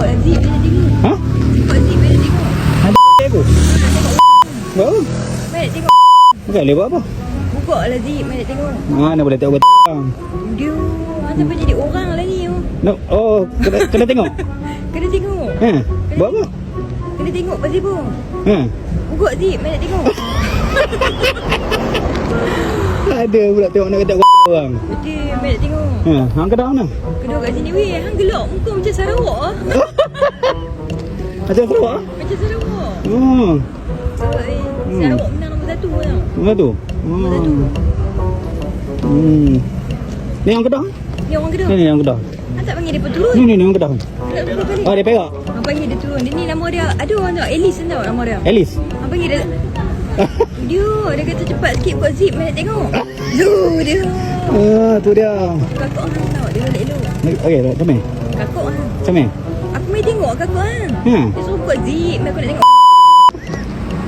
Tengok. Ha? Buka zip, dia nak tengok. Ada aku. Baru. Mai nak tengok. Bukan boleh buat apa? Buka lah zip, mai nak tengok. Mana boleh tahu betul. Dia, sampai jadi orang lah ni. oh. No. Oh, kena, kena tengok. Kena tengok. Ha? Buat apa? Kena tengok pasal apa? Ha? Buka zip, mai nak tengok. Ada pula tengok nak kata orang. Mai nak tengok. Ha, hang kedah mana? Kedua kat sini, weh, hang gelap muka macam Sarawak ah. Macam Sarawak? ah? Macam Sarawak. Oh, Sarawak, eh. Hmm. Sarawak menang nombor satu tau. mana tu? Nombor Oh. satu. Hmm. Ni yang kedah? Ni orang kedua. Ni ni yang kedah. Hang tak panggil dia pun turun. Ni ni ni yang kedah. Tak. Oh, dia perak. Hang panggil dia turun. Dia ni nama dia, ada orang tau, Alice tau nama dia. Alice. Hang panggil dia. Dia, dia kata cepat sikit buka zip, mai nak tengok. Zu, dia. Ah, tu dia. Kakak hang tau, dia elok-elok. Okey, macam ni. Kakak hang. Macam ni. Aku mai tengok kakak hang. Hmm. Dia suruh buka zip, aku nak tengok.